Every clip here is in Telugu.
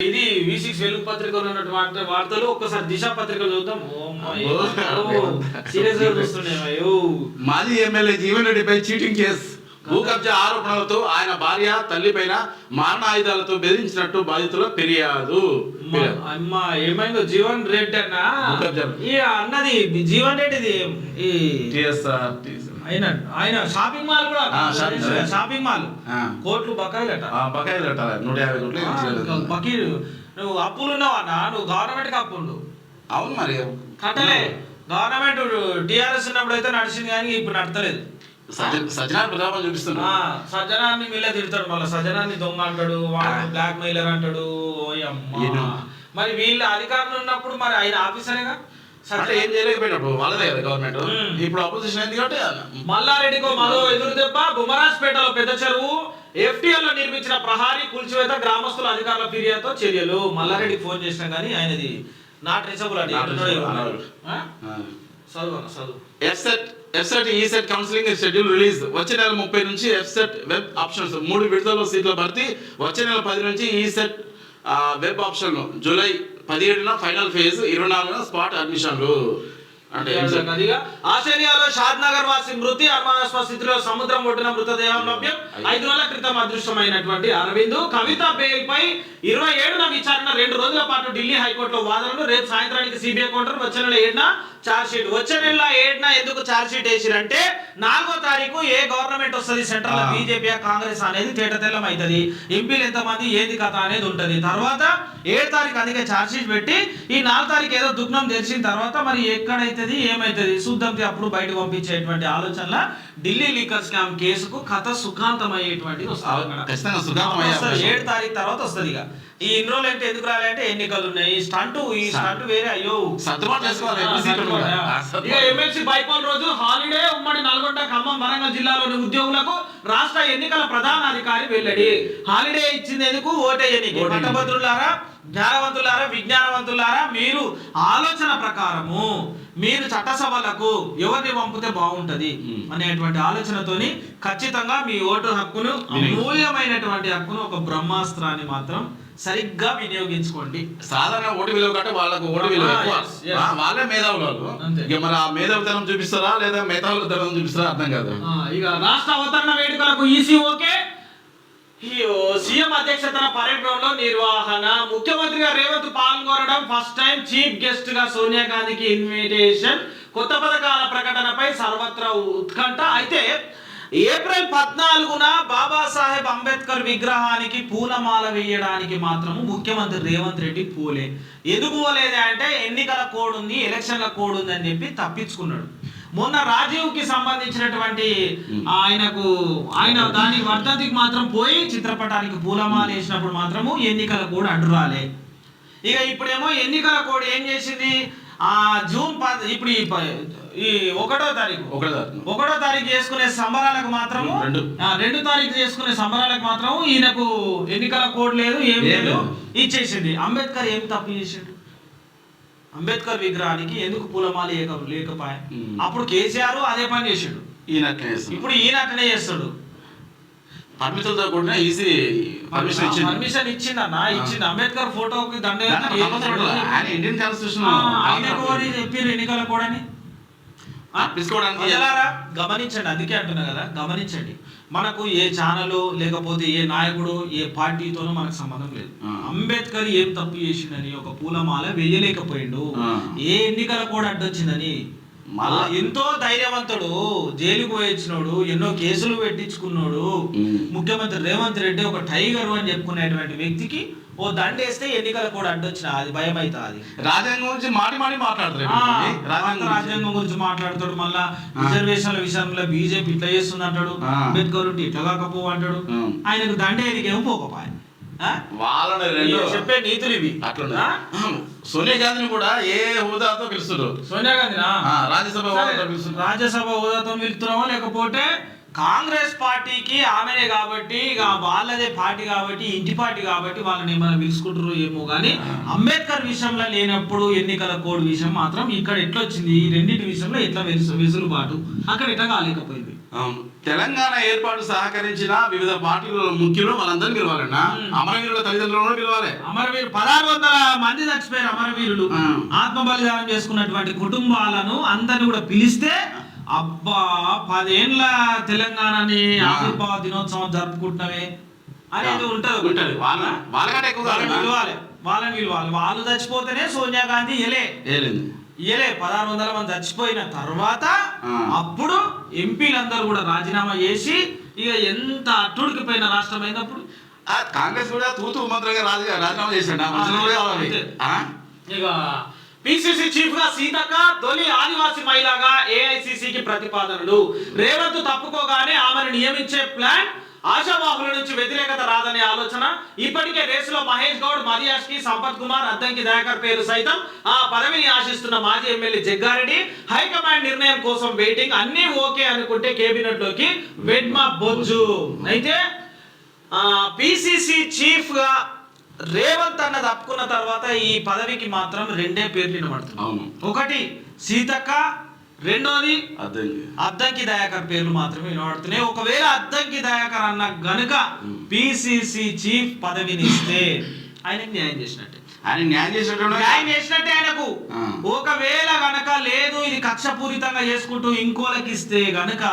ఇది వి సిక్స్ వెలుగు పత్రికలో ఉన్నటువంటి వార్త- వార్తలు ఒక్కసారి దిశ పత్రికలు చూద్దాం. సీరియస్గా చూస్తున్నాయి మాజీ ఎమ్మెల్యే జీవన్ రెడ్డిపై చీటింగ్ కేసు భూ కబ్జా ఆరోపణలతో ఆయన భార్య తల్లిపైన మారణ ఆయుధాలతో బెదిరించినట్టు బాధితుల ఫిర్యాదు. అమ్మ- ఏమైందో? జీవన్ రెడ్డి అన్న? ముఖం ఈ అన్నది జీవన్ రెడ్డిది. ఈ TSR, TSR. ఆయన ఆయన షాపింగ్ మాల్ కూడా షాపింగ్ మాల్. కోట్లు బకాయిలట. ఆ, బకాయిలు కట్టాలి నూట యాభై కోట్లు ఏమో చేయలేదు. బకీ నువ్వు అప్పులు ఉన్నావు అన్న? నువ్వు గవర్నమెంట్కి అప్పు ఉండు అవును మరి. కట్టలే. గవర్నమెంట్ టిఆర్ఎస్ ఉన్నప్పుడు అయితే నడిచింది కానీ ఇప్పుడు నడతలేదు. సజ్జ- సజ్జనార్ ప్రతాపం చూపిస్తున్నా సజ్జనాన్ని మీలే తిడతాడు మళ్ళీ. సజ్జనాన్ని దొంగ అంటాడు వాడు బ్లాక్ మెయిలర్ అంటాడు. ఓయమ్మ. మరి వీళ్ళు అధికారులు ఉన్నప్పుడు మరి ఆయన ఆఫీసరేగా? అంటే ఏం చేయలేకపోయినప్పుడు వాళ్ళదే కదా గవర్నమెంట్. ఇప్పుడు అపోజిషన్ అయింది కాబట్టి మల్లారెడ్డికో మరో ఎదురు దెబ్బ బుమరాజ్పేటలో పెద్ద చెరువు FTL లో నిర్మించిన ప్రహారీ కూల్చివేత గ్రామస్తుల అధికారుల ఫిర్యాదుతో చర్యలు. మల్లారెడ్డికి ఫోన్ చేసినా కానీ ఆయనది నాట్ రీచబుల్. ఆ? చదువు చదువు. ఎఫ్సెట్ ఎఫ్సెట్ ఈసెట్ కౌన్సిలింగ్ షెడ్యూల్ రిలీజ్ వచ్చే నెల ముప్పై నుంచి ఎఫ్సెట్ వెబ్ ఆప్షన్స్ మూడు విడతల సీట్ల భర్తీ. వచ్చే నెల పది నుంచి ఈసెట్ వెబ్ ఆప్షన్ జూలై పదిహేడున ఫైనల్ ఫేజ్ ఇరవై నాలుగున స్పాట్ అడ్మిషన్లు ఆస్ట్రేలియాలో షాద్ నగర్ వాసి మృతి అనుమానాస్పద స్థితిలో సముద్రం ఒడ్డున మృతదేహం లభ్యం. ఐదు నెలల క్రితం అదృశ్యమైనటువంటి అరవింద్. కవిత బెయిల్ పై ఇరవై ఏడున విచారణ. రెండు రోజుల పాటు ఢిల్లీ హైకోర్టులో వాదనలు. రేపు సాయంత్రానికి సిబిఐ కౌంటర్ వచ్చే నెల ఏడున చార్జ్ షీట్ వచ్చే నెల ఏడున ఎందుకు చార్జ్ షీట్ వేసిరంటే నాలుగో తారీఖు ఏ గవర్నమెంట్ వస్తుంది? సెంట్రల్. బీజేపీ కాంగ్రెస్ అనేది తేట తెల్లం అవుతుంది ఎంపీలు ఎంతమంది ఏది కథ అనేది ఉంటది. తర్వాత ఏడు తారీఖు అందుకే ఛార్జ్ షీట్ పెట్టి ఈ నాలుగు తారీఖు ఏదో దుగ్నం తెరిచిన తర్వాత మరి ఎక్కడైతుంది ఏమైతుంది చూద్దాం అప్పుడు బయటకు పంపించేటువంటి ఆలోచనల ఢిల్లీ లీకర్ స్కామ్ కేసుకు కథ సుఖాంతం అయ్యేటువంటిది వస్తుంది అక్కడ. ఖచ్చితంగా సుఖాంతం అయ్యే వస్తుంది. అవకాశం. ఏడు తారీఖు తర్వాత వస్తుంది ఇక ఈ ఇన్ని రోజులు అంటే ఎందుకు రాలంటే ఎన్నికలు ఉన్నాయి ఈ స్టంట్ ఈ స్టంట్ వేరే అయ్యో ఇక. ఎమ్మెల్సీ బైపాల్ రోజు హాలిడే ఉమ్మడి నల్గొండ ఖమ్మం వరంగల్ జిల్లాలోని ఉద్యోగులకు రాష్ట్ర ఎన్నికల ప్రధాన అధికారి వెల్లడి హాలిడే ఇచ్చింది ఎందుకు ఓటేయనికి. పట్టభద్రులారా జ్ఞానవంతులారా విజ్ఞానవంతులారా మీరు ఆలోచన ప్రకారము మీరు చట్టసభలకు ఎవరిని పంపితే బాగుంటది. అనేటువంటి ఆలోచనతోని ఖచ్చితంగా మీ ఓటు హక్కును అమూల్యమైనటువంటి హక్కును ఒక బ్రహ్మాస్త్రాన్ని మాత్రం సరిగ్గా వినియోగించుకోండి. సాధారణ ఓటు విలువ కంటే వాళ్ళకు ఓటు విలువ వాళ్ళే మేధావులు. ఇక మరి ఆ మేధావితనం చూపిస్తారా లేదా మేధావులతనం చూపిస్తారా? అర్థం కాదు. ఇక రాష్ట్ర అవతరణ వేడుకలకు ఈసీ ఓకే. సీఎం అధ్యక్షతన పరేడ్ గ్రౌండ్లో నిర్వహణ ముఖ్యమంత్రిగా రేవంత్ పాల్గొనడం ఫస్ట్ టైం చీఫ్ గెస్ట్గా సోనియా గాంధీకి ఇన్విటేషన్ కొత్త పథకాల ప్రకటనపై సర్వత్రా ఉత్కంఠ. అయితే ఏప్రిల్ పద్నాలుగున బాబాసాహెబ్ అంబేద్కర్ విగ్రహానికి పూలమాల వేయడానికి మాత్రము ముఖ్యమంత్రి రేవంత్ రెడ్డి పోలే. ఎందుకు పోలేదే అంటే ఎన్నికల కోడ్ ఉంది ఎలక్షన్ల కోడ్ ఉంది అని చెప్పి తప్పించుకున్నాడు. మొన్న రాజీవ్కి సంబంధించినటువంటి ఆయనకు ఆయన దాని వర్ధంతికి మాత్రం పోయి చిత్రపటానికి పూలమాల వేసినప్పుడు మాత్రము ఎన్నికల కోడ్ అడ్డు రాలే ఇక ఇప్పుడేమో ఎన్నికల కోడ్ ఏం చేసింది? ఆ జూన్ పద్ ఇప్పుడు ఈ ఒకటో తారీఖు. ఒకటే తారీఖు. చేసుకునే సంబరాలకు మాత్రము రెండు. తారీఖు చేసుకునే సంబరాలకు మాత్రం ఈయనకు ఎన్నికల కోడ్ లేదు ఏం లేదు. ఇచ్చేసింది. అంబేద్కర్ ఏం తప్పు చేసిండు? అంబేద్కర్ విగ్రహానికి ఎందుకు పూలమాల లేక లేకపోయా. అప్పుడు కేసీఆర్ అదే పని చేసిండు ఈయన. ఇప్పుడు ఈయన అట్లనే చేస్తాడు. పరిమితులతో కూడిన ఈసీ పర్మిషన్ ఇచ్చింది పర్మిషన్ ఇచ్చిందన్న ఇచ్చింది అంబేద్కర్ ఫోటోకి దండ. ఆయన ఇండియన్ కాన్స్టిట్యూషన్ చెప్పారు ఎన్నికల కూడా తీసుకోవడానికి గమనించండి అందుకే అంటున్నా కదా గమనించండి. మనకు ఏ ఛానల్ లేకపోతే ఏ నాయకుడు ఏ పార్టీతోనూ మనకు సంబంధం లేదు. అంబేద్కర్ ఏం తప్పు చేసిండని ఒక పూలమాల వేయలేకపోయిండు. ఏ ఎన్నికల కూడా అడ్డొచ్చిందని మళ్ళా ఎంతో ధైర్యవంతుడు జైలుకు పోయించినోడు ఎన్నో కేసులు పెట్టించుకున్నాడు. ముఖ్యమంత్రి రేవంత్ రెడ్డి ఒక టైగర్ అని చెప్పుకునేటువంటి వ్యక్తికి ఓ దండేస్తే ఎన్నికల కూడా అడ్డొచ్చిన అది భయం అవుతుంది రాజ్యాంగం గురించి మాటి మాటి మాట్లాడతారు ఆ, ఇప్పుడు. కొత్త రాజ్యాంగం గురించి. మాట్లాడతాడు మళ్ళా. రిజర్వేషన్ల విషయంలో బీజేపీ ఇట్లా చేస్తుంది అంటాడు ఆ. అంబేద్కర్ ఇట్లా కాకపో అంటాడు. ఆయనకు దండేదికి ఏమో పోకపోయా ఆ? వాళ్ళని రెండు చెప్పే నీతులు ఇవి. అట్లా? సోనియా గాంధీని కూడా ఏ హోదాతో పిలుస్తారు సోనియా గాంధీనా? రాజ్యసభ హోదాతో రాజ్యసభ హోదాతో పిలుస్తున్నామో లేకపోతే కాంగ్రెస్ పార్టీకి ఆమెనే కాబట్టి ఇక వాళ్ళదే పార్టీ కాబట్టి ఇంటి పార్టీ కాబట్టి వాళ్ళని ఏమైనా పిలుచుకుంటారు ఏమో కానీ అంబేద్కర్ విషయంలో లేనప్పుడు ఎన్నికల కోడ్ విషయం మాత్రం ఇక్కడ ఎట్లా వచ్చింది ఈ రెండింటి విషయంలో ఎట్లా వెలుసు వెసులుబాటు? అక్కడ ఎట్లా కాలేకపోయింది? తెలంగాణ ఏర్పాటు సహకరించిన వివిధ పార్టీల ముఖ్యులు వాళ్ళందరినీ పిలవాలన్నా అమరవీరుల తల్లిదండ్రులను పిలవాలి అమరవీరు పదహారు వందల మంది చచ్చిపోయారు అమరవీరులు. ఆత్మ బలిదానం చేసుకున్నటువంటి కుటుంబాలను అందరిని కూడా పిలిస్తే అబ్బా పదేండ్ల తెలంగాణని. ఆవిర్భావ దినోత్సవం జరుపుకుంటున్నవే అనేది ఉంటది. ఉంటది. వాళ్ళ వాళ్ళకంటే ఎక్కువ వాళ్ళని? పిలవాలి. వాళ్ళని పిలవాలి. వాళ్ళు చచ్చిపోతేనే సోనియా గాంధీ ఎలే ఏలేదు ఇయలే పదహారు వందల మంది చచ్చిపోయిన తర్వాత. అప్పుడు ఎంపీలందరూ కూడా రాజీనామా చేసి ఇక ఎంత అట్టుడికిపోయిన రాష్ట్రం అయినప్పుడు ఆ, కాంగ్రెస్ కూడా తూతు మంత్రిగా రాజు రాజీనామా చేశాడు? ఇక పిసిసి చీఫ్గా సీతక్క తొలి ఆదివాసి మహిళగా ఏఐసిసికి ప్రతిపాదనలు. రేవంత్ తప్పుకోగానే ఆమెను నియమించే ప్లాన్ ఆశావాహుల నుంచి వ్యతిరేకత రాదనే ఆలోచన. ఇప్పటికే రేసులో మహేష్ గౌడ్ మరియాష్కి సంపత్ కుమార్ అద్దంకి దయాకర్ పేరు సైతం ఆ పదవిని ఆశిస్తున్న మాజీ ఎమ్మెల్యే జగ్గారెడ్డి. హైకమాండ్ నిర్ణయం కోసం వెయిటింగ్ అన్ని ఓకే అనుకుంటే కేబినెట్లోకి వెడ్మా బొజ్జు. అయితే పిసిసి చీఫ్గా రేవంత్ అన్న తప్పుకున్న తర్వాత ఈ పదవికి మాత్రం రెండే పేర్లు వినబడుతున్నాయి. ఒకటి సీతక్క రెండోది అద్దంకి. దయాకర్ పేర్లు మాత్రమే వినబడుతున్నాయి. ఒకవేళ అద్దంకి దయాకర్ అన్న గనుక పిసిసి చీఫ్ పదవిని ఇస్తే ఆయన న్యాయం చేసినట్టే. ఆయన న్యాయం చేసేటప్పుడు న్యాయం చేసినట్టే ఆయనకు. ఒకవేళ గనక లేదు ఇది కక్షపూరితంగా చేసుకుంటూ ఇంకోలకి ఇస్తే గనక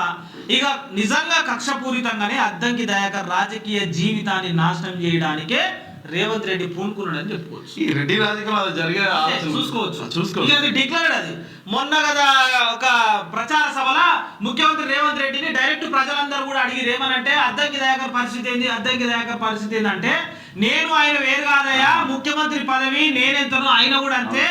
ఇక నిజంగా కక్షపూరితంగానే అద్దంకి దయాకర్ రాజకీయ జీవితాన్ని నాశనం చేయడానికే రేవంత్ రెడ్డి పూనుకున్నాడని చెప్పుకోవచ్చు. ఈ రెడ్డి రాజకీయాలు అది జరిగే. చూసుకోవచ్చు. చూసుకోవచ్చు. అది డిక్లేర్డ్ అది. మొన్న కదా ఒక ప్రచార సభల ముఖ్యమంత్రి రేవంత్ రెడ్డిని డైరెక్ట్ ప్రజలందరూ కూడా అడిగి ఏమనంటే అద్దంకి దయాకర్ పరిస్థితి ఏంది? అద్దంకి దయాకర్ పరిస్థితి ఏంటంటే నేను ఆయన వేరు కాదయ్యా ముఖ్యమంత్రి పదవి నేనెంతనో ఆయన కూడా అంతే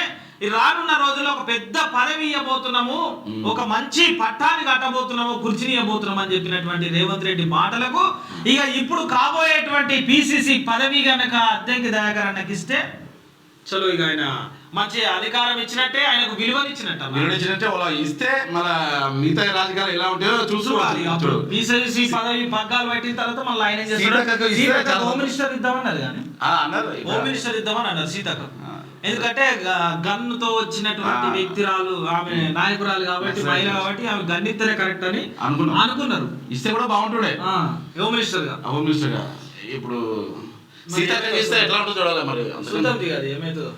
రానున్న రోజుల్లో ఒక పెద్ద పదవి ఇవ్వబోతున్నాము ఒక మంచి పట్టాన్ని కట్టబోతున్నాము కుర్చీని ఇవ్వబోతున్నాము అని చెప్పినటువంటి రేవంత్ రెడ్డి మాటలకు ఇక ఇప్పుడు కాబోయేటువంటి పిసిసి పదవి గనక అద్దెకి దయాకర్ అన్నకి ఇస్తే చలో ఇక ఆయన మంచి అధికారం ఇచ్చినట్టే ఆయనకు విలువనిచ్చినట్టు వాళ్ళ ఇస్తే మన మిగతా రాజకీయాలు ఎలా ఉంటాయో చూసుకోవాలి అప్పుడు పిసిసి పదవి పగ్గాలు పట్టిన తర్వాత మళ్ళీ ఆయన హోమ్ మినిస్టర్ ఇద్దామన్నది కానీ. అన్నారు. హోమ్ మినిస్టర్ ఇద్దామని అన్నారు సీతక్క. ఆ. ఎందుకంటే గన్తో వచ్చినటువంటి. వ్యక్తిరాలు ఆమె నాయకురాలు కాబట్టి మహిళ. కాబట్టి ఆమె గన్నిత్తనే కరెక్ట్ అని అనుకున్నాం. అనుకున్నారు ఇస్తే కూడా బాగుంటుండే ఆ, హోమ్ మినిస్టర్గా హోమ్ మినిస్టర్గా ఇప్పుడు ఎట్లా చేస్తే ఎట్లా ఉంటుందో చూడాలి మరి. చూద్దాం ఏమైతుందో